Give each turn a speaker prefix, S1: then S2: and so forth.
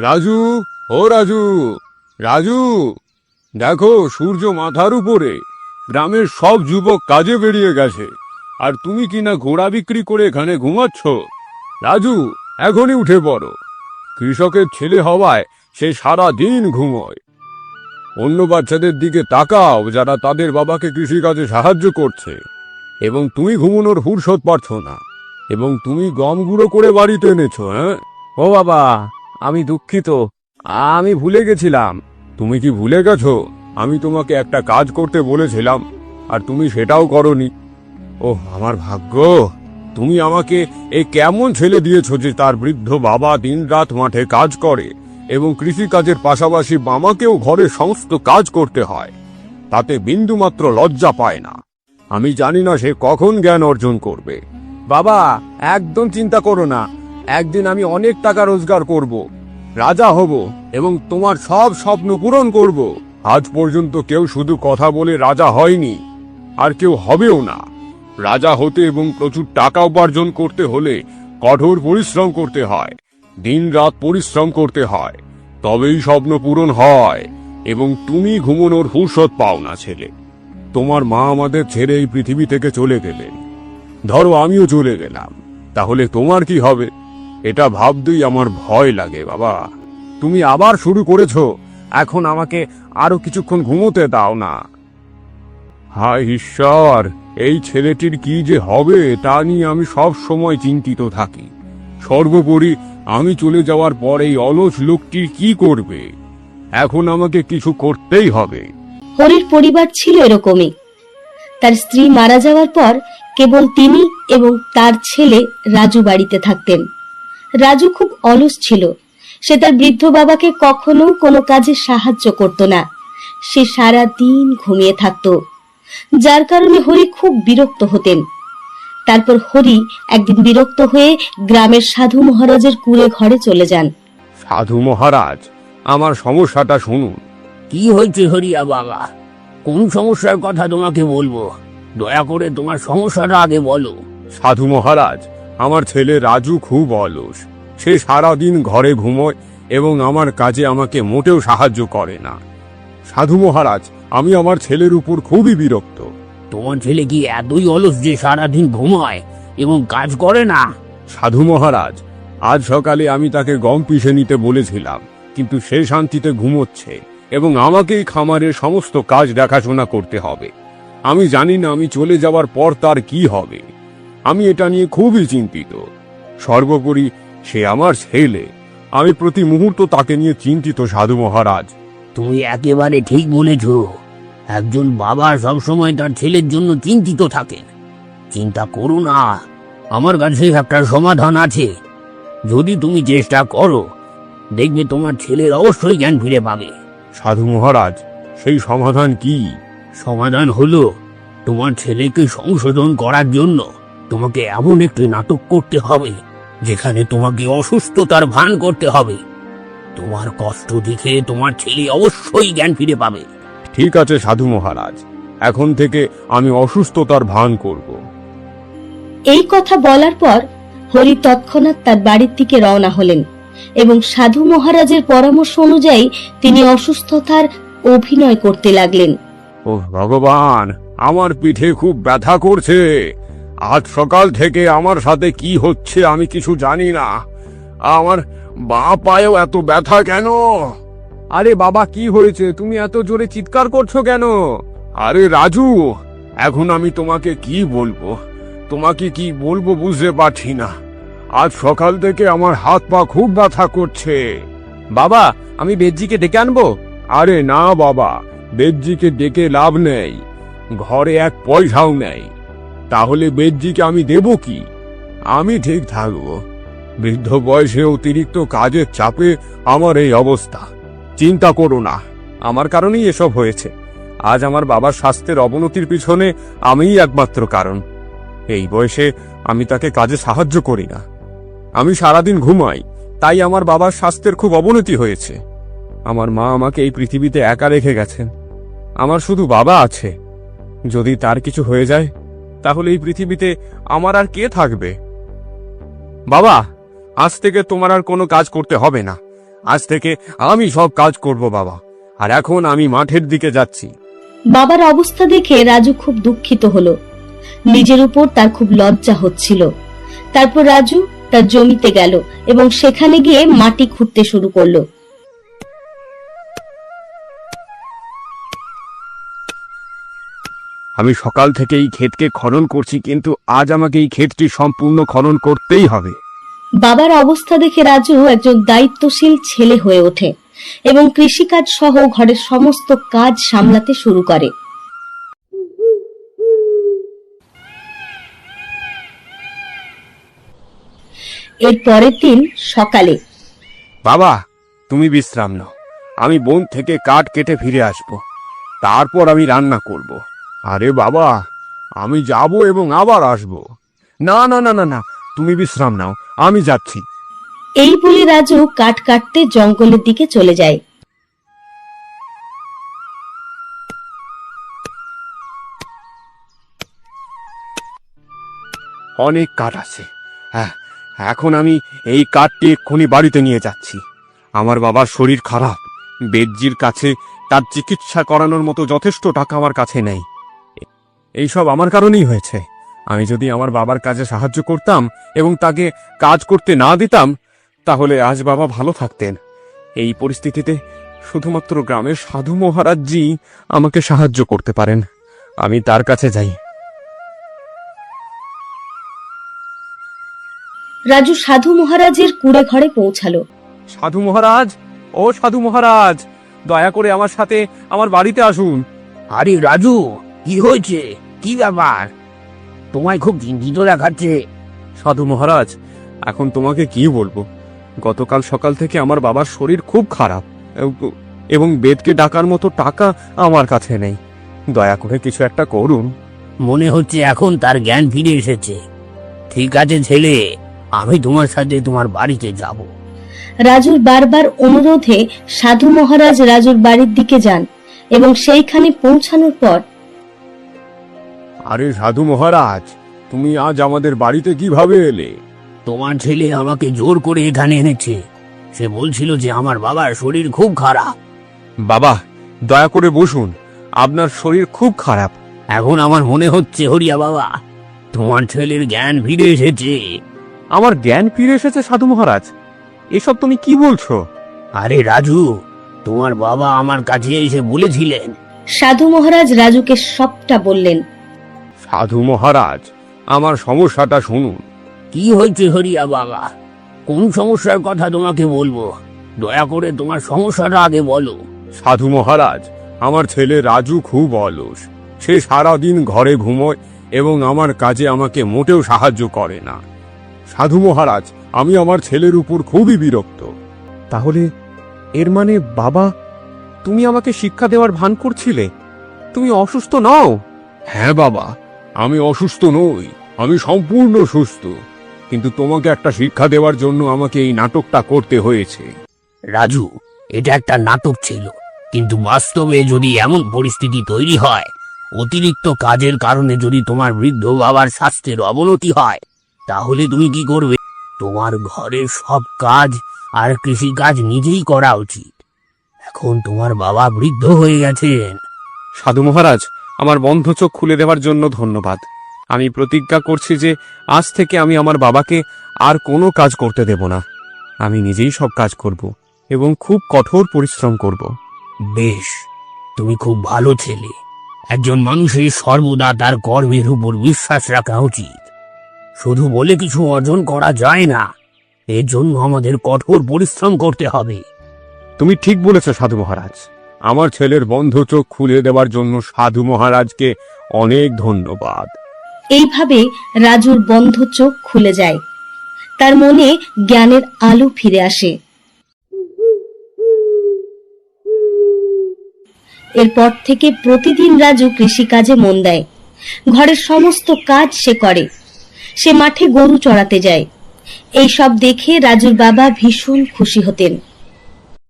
S1: রাজু, ও রাজু রাজু, দেখো সূর্য মাথার উপরে, গ্রামের সব যুবক কাজে বেরিয়ে গেছে, আর তুমি কিনা ঘোড়া বিক্রি করে এখানে ঘুমাচ্ছ? রাজু, এখনই উঠে পড়ো। কৃষকের ছেলে হওয়ায় সে সারা দিন ঘুমোয়। অন্য বাচ্চাদের দিকে তাকাও, যারা তাদের বাবাকে কৃষিকাজে সাহায্য করছে। এবং তুমি ঘুমোনোর হুরসত পারছ না। এবং তুমি গম গুঁড়ো করে বাড়িতে এনেছো হ্যাঁ? ও বাবা আমি দুঃখিত। আমি ভুলে গেছিলাম। তুমি কি ভুলে গেছো? আমি তোমাকে একটা কাজ করতে বলেছিলাম, আর তুমি সেটাও করনি। ও আমার ভাগ্য! তুমি আমাকে এই কেমন ছেলে দিয়েছ যে তার বৃদ্ধ বাবা দিনরাত মাঠে কাজ করে এবং কৃষিকাজের পাশাপাশি মামাকেও ঘরে সমস্ত কাজ করতে হয়। তাতে বিন্দুমাত্র লজ্জা পায় না। আমি জানি না সে কখন জ্ঞান অর্জন করবে। বাবা, একদম চিন্তা করো না। একদিন আমি অনেক টাকা রোজগার করব, রাজা হব এবং তোমার সব স্বপ্ন পূরণ করব। আজ পর্যন্ত কেউ শুধু কথা বলে রাজা হয়নি, আর কেউ হবেও না। রাজা হতে এবং প্রচুর টাকা উপার্জন করতে হলে কঠোর পরিশ্রম করতে হয় দিন রাত পরিশ্রম করতে হয়, তবেই স্বপ্ন পূরণ হয় এবং তুমি ঘুমনোর ফুরসত পাও না, ছেলে। তোমার মা আমাদের ছেড়ে এই পৃথিবী থেকে চলে গেলেন। ধরো আমিও চলে গেলাম, তাহলে তোমার কি হবে? এটা ভাবতেই আমার ভয় লাগে, বাবা। তুমি আবার শুরু করেছ। এখন আমাকে আরও কিছুক্ষণ ঘুমোতে দাও না। হায় ঈশ্বর, এই ছেলেটির কি যে হবে, তা নিয়ে আমি সব সময় চিন্তিত থাকি। সর্বোপরি আমি চলে যাওয়ার পর এই অলস লোকটি কি করবে? এখন আমাকে কিছু করতেই হবে।
S2: হরির পরিবার ছিল এরকমই। তার স্ত্রী মারা যাওয়ার পর কেবল তিনি এবং তার ছেলে রাজু বাড়িতে থাকতেন। রাজু খুব অলস ছিল। সে তার বৃদ্ধ বাবাকে কখনো কোনো কাজে সাহায্য করত না। সে সারা দিন ঘুমিয়ে থাকত। যার কারণে হরি খুব বিরক্ত হতেন। তারপর হরি একদিন বিরক্ত হয়ে গ্রামের সাধু মহারাজের কুড়ে ঘরে চলে যান।
S1: সাধু মহারাজ আমার সমস্যাটা শুনুন।
S3: কি হয়েছে হরিয়া বাবা? কোন সমস্যার কথা তোমাকে বলব? দয়া করে তোমার সমস্যাটা আগে বলো।
S1: সাধু মহারাজ আমার ছেলে রাজু খুব অলস। সে সারাদিন ঘরে ঘুমোয় এবং আমার কাজে আমাকে মোটেও সাহায্য করে না। সাধু মহারাজ আমি আমার ছেলের উপর খুবই বিরক্ত।
S3: তোমার ছেলে কি এতই অলস যে সারাদিন ঘুমায় এবং কাজ করে না?
S1: সাধু মহারাজ আজ সকালে আমি তাকে গম পিষে নিতে বলেছিলাম কিন্তু সে শান্তিতে ঘুমোচ্ছে এবং আমাকেই খামারের সমস্ত কাজ দেখাশোনা করতে হবে। আমি জানি না আমি চলে যাওয়ার পর তার কি হবে। আমি এটা নিয়ে খুবই চিন্তিত। সর্বোপরি সে আমার ছেলে। আমি প্রতি মুহূর্ত তাকে নিয়ে চিন্তিত সাধু মহারাজ।
S3: তুমি একেবারে ঠিক বলেছ। একজন বাবা সবসময় তার ছেলের জন্য চিন্তিত থাকেন। চিন্তা করো না। আমার কাছে একটা সমাধান আছে। যদি তুমি চেষ্টা করো দেখবে তোমার ছেলের অবশ্যই জ্ঞান ফিরে পাবে।
S1: সাধু মহারাজ সেই সমাধান কি?
S3: সমাধান হলো তোমার ছেলেকে সংশোধন করার জন্য। তোমাকে এমন একটি নাটক করতে হবে যেখানে তোমাকে অসুস্থতার ভান করতে হবে। তোমার কষ্ট দেখে তোমার ছেলে অবশ্যই জ্ঞান ফিরে পাবে।
S1: ঠিক আছে সাধু মহারাজ। এখন থেকে আমি অসুস্থতার ভান করব।
S2: এই কথা বলার পর হরি তৎক্ষণাৎ তার বাড়ির দিকে রওনা হলেন এবং সাধু মহারাজের পরামর্শ অনুযায়ী তিনি অসুস্থতার অভিনয় করতে লাগলেন।
S1: ও ভগবান আমার পিঠে খুব ব্যথা করছে। আজ সকাল থেকে আমার সাথে কি হচ্ছে আমি কিছু জানি না। আমার বা পায়েও এত ব্যথা কেন? আরে বাবা কি হয়েছে? তুমি এত জোরে চিৎকার করছ কেন? আরে রাজু এখন আমি তোমাকে কি বলব? তোমাকে কি বলব বুঝতে পারছি না। আজ সকাল থেকে আমার হাত পা খুব ব্যথা করছে। বাবা আমি বেজ্জিকে ডেকে আনব? আরে না বাবা বেজ্জিকে ডেকে লাভ নেই। ঘরে এক পয়সাও নেই। তাহলে বেদজিকে আমি দেব কি? আমি ঠিক থাকব। বৃদ্ধ বয়সে অতিরিক্ত কাজের চাপে আমার এই অবস্থা। চিন্তা করো না, আমার কারণেই এসব হয়েছে। আজ আমার বাবার স্বাস্থ্যের অবনতির পিছনে আমিই একমাত্র কারণ। এই বয়সে আমি তাকে কাজে সাহায্য করি না। আমি সারাদিন ঘুমাই, তাই আমার বাবার স্বাস্থ্যের খুব অবনতি হয়েছে। আমার মা আমাকে এই পৃথিবীতে একা রেখে গেছেন। আমার শুধু বাবা আছে। যদি তার কিছু হয়ে যায় তাহলে এই পৃথিবীতে আমার আর কে থাকবে? বাবা, আজ থেকে তোমার আর কোনো কাজ করতে হবে না। আজ থেকে আমি সব কাজ করব, বাবা। আর এখন আমি মাঠের দিকে যাচ্ছি।
S2: বাবার অবস্থা দেখে রাজু খুব দুঃখিত হলো। নিজের উপর তার খুব লজ্জা হচ্ছিল। তারপর রাজু তার জমিতে গেল এবং সেখানে গিয়ে মাটি খুঁড়তে শুরু করল।
S1: আমি সকাল থেকে এই ক্ষেতকে খনন করছি কিন্তু আজ আমাকে এই ক্ষেতটি সম্পূর্ণ খনন করতেই হবে।
S2: বাবার অবস্থা দেখে রাজু একজন দায়িত্বশীল ছেলে হয়ে ওঠে এবং কৃষিকাজ সহ ঘরের সমস্ত কাজ সামলাতে শুরু করে। এর পরের দিন সকালে
S1: বাবা তুমি বিশ্রাম নাও। আমি বন থেকে কাঠ কেটে ফিরে আসব। তারপর আমি রান্না করব। আরে বাবা আমি যাব এবং আবার আসব। না না না না না তুমি বিশ্রাম নাও আমি যাচ্ছি।
S2: এই বলে রাজু কাঠ কাটতে জঙ্গলের দিকে চলে যায়।
S1: অনেক কাঠ আছে। হ্যাঁ এখন আমি এই কাঠটি এক্ষুনি বাড়িতে নিয়ে যাচ্ছি। আমার বাবার শরীর খারাপ। বেদজির কাছে তার চিকিৎসা করানোর মতো যথেষ্ট টাকা আমার কাছে নেই। এইসব আমার কারণেই হয়েছে। আমি যদি আমার বাবার কাজে সাহায্য করতাম এবং তাকে কাজ করতে না দিতাম তাহলে আজ বাবা ভালো থাকতেন। এই পরিস্থিতিতে শুধুমাত্র গ্রামের সাধু মহারাজজি আমাকে সাহায্য করতে পারেন। আমি তার কাছে যাই।
S2: রাজু সাধু মহারাজের কুড়ে ঘরে পৌঁছালো।
S1: সাধু মহারাজ? ও সাধু মহারাজ দয়া করে আমার সাথে আমার বাড়িতে আসুন।
S3: আরে রাজু কি হয়েছে? কি ব্যাপার? তোমায় খুব চিন্তিত দেখাচ্ছে।
S1: সাধু মহারাজ এখন তোমাকে কি বলব? গতকাল সকাল থেকে আমার বাবার শরীর খুব খারাপ এবং বেদকে ডাকার মতো টাকা আমার কাছে নেই। দয়া করে কিছু একটা করুন।
S3: মনে হচ্ছে এখন তার জ্ঞান ফিরে এসেছে। ঠিক আছে ছেলে আমি তোমার সাথে তোমার বাড়িতে যাব।
S2: রাজুর বারবার অনুরোধে সাধু মহারাজ রাজুর বাড়ির দিকে যান এবং সেইখানে পৌঁছানোর পর
S1: আরে সাধু মহারাজ তুমি আজ আমাদের বাড়িতে কীভাবে এলে?
S3: তোমার ছেলে আমাকে জোর করে এখানে এনেছে। সে বলছিল যে আমার বাবার শরীর খুব খারাপ।
S1: বাবা দয়া করে বসুন আপনার শরীর খুব খারাপ।
S3: এখন আমার মনে হচ্ছে হরিয়া বাবা তোমার ছেলের জ্ঞান ফিরে এসেছে।
S1: আমার জ্ঞান ফিরে এসেছে সাধু মহারাজ। এসব তুমি কি বলছো?
S3: আরে রাজু তোমার বাবা আমার কাছে এসে বলেছিলেন।
S2: সাধু মহারাজ রাজুকে সবটা বললেন।
S1: সাধু মহারাজ আমার সমস্যাটা শুনুন।
S3: কি হয়েছে হরিয়া বাবা? কোন সমস্যার কথা তোমাকে বলব? দয়া করে তোমার সমস্যাটা আগে বলো।
S1: সাধু মহারাজ আমার ছেলে রাজু খুব অলস। সে সারাদিন ঘরে ঘুমোয় এবং আমার কাজে আমাকে মোটেও সাহায্য করে না। সাধু মহারাজ আমি আমার ছেলের উপর খুবই বিরক্ত। তাহলে এর মানে বাবা তুমি আমাকে শিক্ষা দেওয়ার ভান করছিলে? তুমি অসুস্থ নও? হ্যাঁ বাবা আমি অসুস্থ নই আমি সম্পূর্ণ সুস্থ। কিন্তু তোমাকে একটা শিক্ষা দেওয়ার জন্য আমাকে এই নাটকটা করতে হয়েছে।
S3: রাজু এটা একটা নাটক ছিল। কিন্তু বাস্তবে যদি এমন পরিস্থিতি তৈরি হয় অতিরিক্ত কাজের কারণে যদি তোমার বৃদ্ধ বাবার স্বাস্থ্যের অবনতি হয় তাহলে তুমি কি করবে? তোমার ঘরের সব কাজ আর কৃষি কাজ নিজেই করা উচিত। এখন তোমার বাবা বৃদ্ধ হয়ে গেছেন।
S1: সাধু মহারাজ আমার বন্ধ চোখ খুলে দেওয়ার জন্য ধন্যবাদ। আমি প্রতিজ্ঞা করছি যে আজ থেকে আমি আমার বাবাকে আর কোনো কাজ করতে দেব না। আমি নিজেই সব কাজ করব এবং খুব কঠোর পরিশ্রম করব।
S3: বেশ তুমি খুব ভালো ছেলে। একজন মানুষের সর্বদা তার কর্মের উপর বিশ্বাস রাখা উচিত। শুধু বলে কিছু অর্জন করা যায় না এর জন্য আমাদের কঠোর পরিশ্রম করতে হবে।
S1: তুমি ঠিক বলেছ সাধু মহারাজ। আমার ছেলের বন্ধ চোখ খুলে দেওয়ার জন্য সাধু মহারাজকে অনেক ধন্যবাদ।
S2: এইভাবে রাজুর বন্ধ চোখ খুলে যায়। তার মনে জ্ঞানের আলো ফিরে আসে। এরপর থেকে প্রতিদিন রাজু কৃষিকাজে মন দেয়। ঘরের সমস্ত কাজ সে করে। সে মাঠে গরু চড়াতে যায়। এই সব দেখে রাজুর বাবা ভীষণ খুশি হতেন।